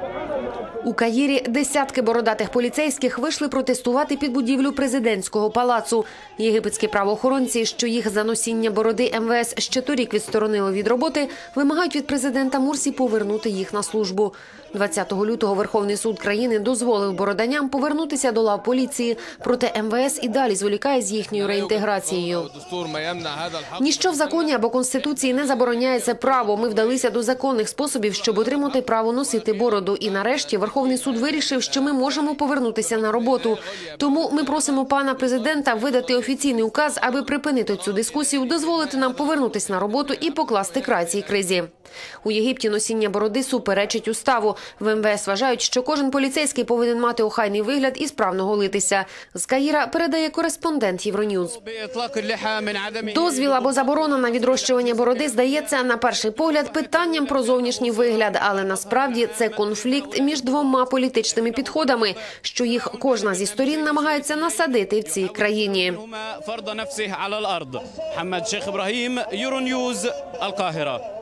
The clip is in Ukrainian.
Thank you. У Каїрі десятки бородатих поліцейських вийшли протестувати під будівлю президентського палацу. Єгипетські правоохоронці, що їх за носіння бороди МВС ще торік відсторонили від роботи, вимагають від президента Мурсі повернути їх на службу. 20 лютого Верховний суд країни дозволив бороданням повернутися до лав поліції, проте МВС і далі зволікає з їхньою реінтеграцією. Ніщо в законі або конституції не забороняє це право. Ми вдалися до законних способів, щоб отримати право носити бороду і на нарешті Верховний суд вирішив, що ми можемо повернутися на роботу. Тому ми просимо пана президента видати офіційний указ, аби припинити цю дискусію, дозволити нам повернутися на роботу і покласти край цій кризі. У Єгипті носіння бороди суперечить уставу. В МВС вважають, що кожен поліцейський повинен мати охайний вигляд і справно голитися. З Каїра передає кореспондент Євроньюз. Дозвіл або заборона на відрощування бороди здається на перший погляд питанням про зовнішній вигляд, але насправді це конфлікт між двома політичними підходами, що їх кожна зі сторін намагається насадити в цій країні. Хамад Шейх Ібрагім, Euronews, Аль-Кагіра.